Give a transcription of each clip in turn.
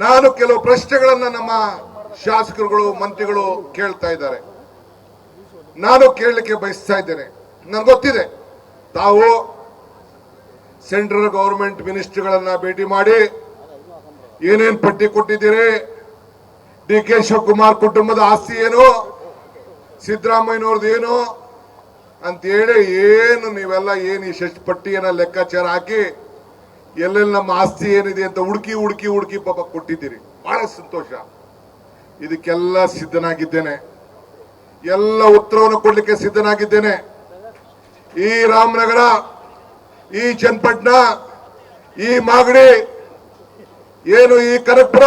ನಾನು ಕೆಲವು ಪ್ರಶ್ನೆಗಳನ್ನ ನಮ್ಮ ಶಾಸಕರುಗಳು, ಮಂತ್ರಿಗಳು ಕೇಳ್ತಾ ಇದ್ದಾರೆ. ನಾನು ಕೇಳಲಿಕ್ಕೆ ಬಯಸ್ತಾ ಇದ್ದೇನೆ. ನನಗೆ ಗೊತ್ತಿದೆ. ತಾವು ಸೆಂಟ್ರಲ್ ಗೌರ್ಮೆಂಟ್ ಮಿನಿಸ್ಟರ್ಗಳನ್ನ ಭೇಟಿ ಮಾಡಿ ಏನೇನ್ ಪಟ್ಟಿ ಕೊಟ್ಟಿದ್ದೀರಿ, ಡಿ ಕೆ ಶಿವಕುಮಾರ್ ಕುಟುಂಬದ ಆಸ್ತಿ ಏನು, ಸಿದ್ದರಾಮಯ್ಯನವ್ರದ್ದು ಏನು ಅಂತೇಳಿ ಏನು ನೀವೆಲ್ಲ ಏನು ಈ ಪಟ್ಟಿಯನ್ನ ಲೆಕ್ಕಾಚಾರ ಹಾಕಿ ಎಲ್ಲೆಲ್ಲಿ ನಮ್ಮ ಆಸ್ತಿ ಏನಿದೆ ಅಂತ ಹುಡುಕಿ ಹುಡುಕಿ ಹುಡುಕಿ ಪಾಪ ಕೊಟ್ಟಿದ್ದೀರಿ. ಬಹಳ ಸಂತೋಷ. ಇದಕ್ಕೆಲ್ಲ ಸಿದ್ಧನಾಗಿದ್ದೇನೆ. ಎಲ್ಲ ಉತ್ತರವನ್ನು ಕೊಡ್ಲಿಕ್ಕೆ ಸಿದ್ಧನಾಗಿದ್ದೇನೆ. ಈ ರಾಮನಗರ, ಈ ಚನ್ನಪಟ್ಟಣ, ಈ ಮಾಗಡಿ, ಏನು ಈ ಕನಕಪುರ,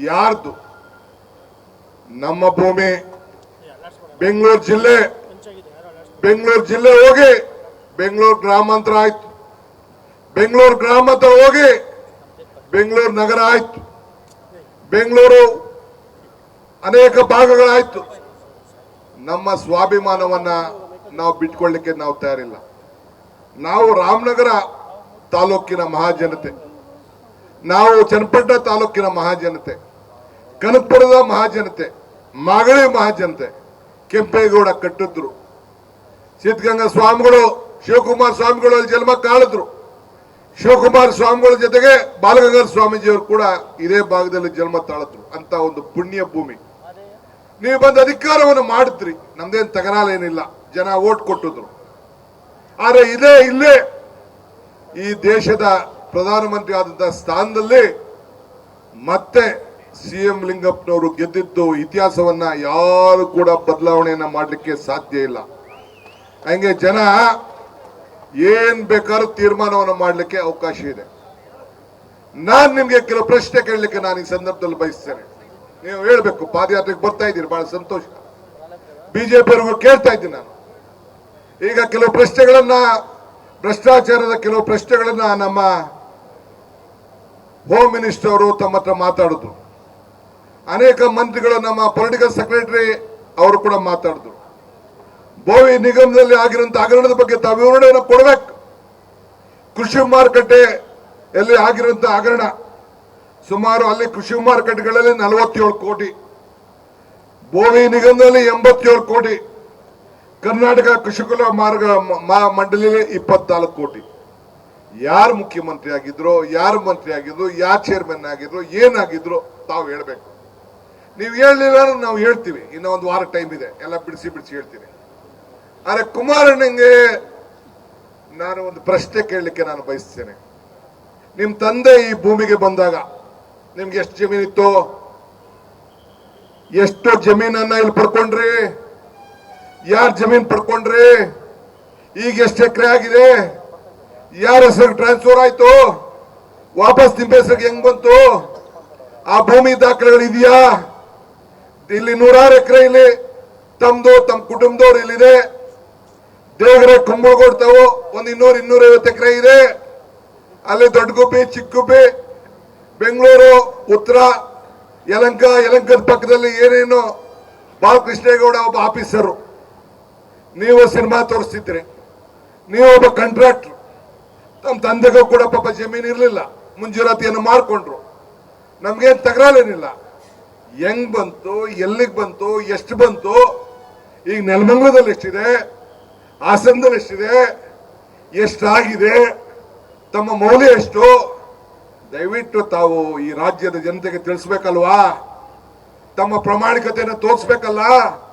ಯಾರ್ದು? ನಮ್ಮ ಭೂಮಿ. ಬೆಂಗಳೂರು ಜಿಲ್ಲೆ. ಬೆಂಗಳೂರು ಜಿಲ್ಲೆ ಹೋಗಿ ಬೆಂಗಳೂರು ಗ್ರಾಮಾಂತರ ಆಯ್ತು. ಬೆಂಗಳೂರು ಗ್ರಾಮಾಂತರ ಹೋಗಿ ಬೆಂಗಳೂರು ನಗರ ಆಯ್ತು. ಬೆಂಗಳೂರು ಅನೇಕ ಭಾಗಗಳಾಯ್ತು. ನಮ್ಮ ಸ್ವಾಭಿಮಾನವನ್ನ ನಾವು ಬಿಟ್ಕೊಳ್ಳಿಕ್ಕೆ ನಾವು ತಯಾರಿಲ್ಲ. ನಾವು ರಾಮನಗರ ತಾಲೂಕಿನ ಮಹಾಜನತೆ. ನಾವು ಚನ್ನಪಟ್ಟಣ ತಾಲೂಕಿನ ಮಹಾಜನತೆ. ಕನಕಪುರದ ಮಹಾಜನತೆ. ಮಾಗಳಿ ಮಹಾಜನತೆ. ಕೆಂಪೇಗೌಡ ಕಟ್ಟಿದ್ರು. ಸಿದ್ಧಗಂಗಾ ಸ್ವಾಮಿಗಳು, ಶಿವಕುಮಾರ ಸ್ವಾಮಿಗಳು ಅಲ್ಲಿ ಜನ್ಮ ಕಾಳಿದ್ರು ಶಿವಕುಮಾರ ಸ್ವಾಮಿಗಳ ಜೊತೆಗೆ ಬಾಲಗಂಗಾಧರ ಸ್ವಾಮೀಜಿಯವರು ಕೂಡ ಇದೇ ಭಾಗದಲ್ಲಿ ಜನ್ಮ ತಾಳಿದ್ರು ಅಂತ ಒಂದು ಪುಣ್ಯ ಭೂಮಿ. ನೀವು ಬಂದು ಅಧಿಕಾರವನ್ನು ಮಾಡಿದ್ರಿ. ನಮ್ದೇನು ತಗರಾಲೇನಿಲ್ಲ ಜನ ಓಟ್ ಕೊಟ್ಟಿದ್ರು. ಆದ್ರೆ ಇದೇ ಇಲ್ಲೇ ಈ ದೇಶದ ಪ್ರಧಾನಮಂತ್ರಿ ಆದಂತಹ ಸ್ಥಾನದಲ್ಲಿ ಮತ್ತೆ ಸಿ ಎಂ ಲಿಂಗಪ್ಪನವರು ಗೆದ್ದಿದ್ದು ಇತಿಹಾಸವನ್ನ ಯಾರು ಕೂಡ ಬದಲಾವಣೆಯನ್ನ ಮಾಡಲಿಕ್ಕೆ ಸಾಧ್ಯ ಇಲ್ಲ. ಹಂಗೆ ಜನ ಏನ್ ಬೇಕಾದ್ರೂ ತೀರ್ಮಾನವನ್ನು ಮಾಡಲಿಕ್ಕೆ ಅವಕಾಶ ಇದೆ. ನಾನು ನಿಮ್ಗೆ ಕೆಲವು ಪ್ರಶ್ನೆ ಕೇಳಲಿಕ್ಕೆ ನಾನು ಈ ಸಂದರ್ಭದಲ್ಲಿ ಬಯಸ್ತೇನೆ. ನೀವು ಹೇಳ್ಬೇಕು, ಪಾದಯಾತ್ರೆಗೆ ಬರ್ತಾ ಇದ್ದೀರಿ, ಬಹಳ ಸಂತೋಷ. ಬಿಜೆಪಿ ಅವರು ಕೇಳ್ತಾ ಇದ್ದೀನಿ ನಾನು. ಈಗ ಕೆಲವು ಪ್ರಶ್ನೆಗಳನ್ನ, ಭ್ರಷ್ಟಾಚಾರದ ಕೆಲವು ಪ್ರಶ್ನೆಗಳನ್ನ ನಮ್ಮ ಹೋಮ್ ಮಿನಿಸ್ಟರ್ ಅವರು ತಮ್ಮ ಹತ್ರ ಮಾತಾಡಿದ್ರು. ಅನೇಕ ಮಂತ್ರಿಗಳು ನಮ್ಮ ಪೊಲಿಟಿಕಲ್ ಸೆಕ್ರೆಟರಿ ಅವರು ಕೂಡ ಮಾತಾಡಿದ್ರು. ಬೋವಿ ನಿಗಮದಲ್ಲಿ ಆಗಿರುವಂತ ಹಗರಣದ ಬಗ್ಗೆ ತಾವು ವಿವರಣೆಯನ್ನು ಕೊಡಬೇಕು. ಕೃಷಿ ಮಾರುಕಟ್ಟೆ ಎಲ್ಲಿ ಆಗಿರುವಂತ ಹಗರಣ ಸುಮಾರು ಅಲ್ಲಿ ಕೃಷಿ ಮಾರುಕಟ್ಟೆಗಳಲ್ಲಿ ನಲವತ್ತೇಳು ಕೋಟಿ, ಭೋವಿ ನಿಗಮದಲ್ಲಿ ಎಂಬತ್ತೇಳು ಕೋಟಿ, ಕರ್ನಾಟಕ ಕೃಷಿಕುಲ ಮಾರ್ಗ ಮ- ಮಂಡಳಿಯಲ್ಲಿ ಇಪ್ಪತ್ನಾಲ್ಕು ಕೋಟಿ. ಯಾರು ಮುಖ್ಯಮಂತ್ರಿ ಆಗಿದ್ರು, ಯಾರು ಮಂತ್ರಿ ಆಗಿದ್ರು, ಯಾರು ಚೇರ್ಮನ್ ಆಗಿದ್ರು, ಏನಾಗಿದ್ರು ತಾವು ಹೇಳ್ಬೇಕು. ನೀವು ಹೇಳಲಿಲ್ಲ ನಾವು ಹೇಳ್ತೀವಿ. ಇನ್ನೂ ಒಂದು ವಾರ ಟೈಮ್ ಇದೆ. ಎಲ್ಲ ಬಿಡಿಸಿ ಬಿಡಿಸಿ ಹೇಳ್ತೀನಿ. ಆದ್ರೆ ಕುಮಾರಣ್ಣಂಗೆ ನಾನು ಒಂದು ಪ್ರಶ್ನೆ ಕೇಳಲಿಕ್ಕೆ ನಾನು ಬಯಸ್ತೇನೆ. ನಿಮ್ಮ ತಂದೆ ಈ ಭೂಮಿಗೆ ಬಂದಾಗ ನಿಮ್ಗೆ ಎಷ್ಟು ಜಮೀನಿತ್ತು ಎಷ್ಟು ಜಮೀನನ್ನ ಇಲ್ಲಿ ಪಡ್ಕೊಂಡ್ರಿ? ಯಾರು ಜಮೀನ್ ಪಡ್ಕೊಂಡ್ರಿ? ಈಗ ಎಷ್ಟು ಎಕರೆ ಆಗಿದೆ? ಯಾರ ಹೆಸರು ಟ್ರಾನ್ಸ್ಫರ್ ಆಯ್ತು? ವಾಪಸ್ ನಿಮ್ಮ ಹೆಸರಿಗೆ ಹೆಂಗ್ ಬಂತು? ಆ ಭೂಮಿ ದಾಖಲೆಗಳು ಇದೆಯಾ? ಇಲ್ಲಿ ನೂರಾರು ಎಕರೆ ಇಲ್ಲಿ. ತಮ್ದು ತಮ್ಮ ಕುಟುಂಬದವ್ರು ಇಲ್ಲಿದೆ. ದೇವರ ಕುಂಬಳಗೊಡ್ತಾವು ಒಂದು ಇನ್ನೂರು, ಇನ್ನೂರೈವತ್ತು ಎಕರೆ ಇದೆ. ಅಲ್ಲಿ ದೊಡ್ಡ ಗುಬ್ಬಿ ಚಿಕ್ಕ ಗುಬ್ಬಿ ಬೆಂಗಳೂರು, ಉತ್ತರ, ಯಲಂಕ, ಯಲಂಕದ ಪಕ್ಕದಲ್ಲಿ ಏನೇನು ಬಾಲಕೃಷ್ಣೇಗೌಡ ಒಬ್ಬ ಆಫೀಸರು. ನೀವು ಸಿನಿಮಾ ತೋರಿಸ್ತಿದ್ರಿ, ನೀವು ಒಬ್ಬ ಕಾಂಟ್ರಾಕ್ಟರ್ ನಮ್ಮ ತಂದೆಗೂ ಕೂಡ ಪಾಪ ಜಮೀನು ಇರಲಿಲ್ಲ. ಮುಂಜೂರಾತಿಯನ್ನು ಮಾಡಿಕೊಂಡ್ರು. ನಮಗೇನು ತಗರಾಲೇನಿಲ್ಲ. ಹೆಂಗ್ ಬಂತು, ಎಲ್ಲಿಗೆ ಬಂತು, ಎಷ್ಟು ಬಂತು, ಈಗ ನೆಲಮಂಗಲದಲ್ಲಿ ಎಷ್ಟಿದೆ? ಹಾಸನದಲ್ಲಿ ಎಷ್ಟಿದೆ? ಎಷ್ಟಾಗಿದೆ? ತಮ್ಮ ಮೌಲ್ಯ ಎಷ್ಟು? ದಯವಿಟ್ಟು ತಾವು ಈ ರಾಜ್ಯದ ಜನತೆಗೆ ತಿಳಿಸ್ಬೇಕಲ್ವಾ? ತಮ್ಮ ಪ್ರಾಮಾಣಿಕತೆಯನ್ನು ತೋರಿಸ್ಬೇಕಲ್ಲ?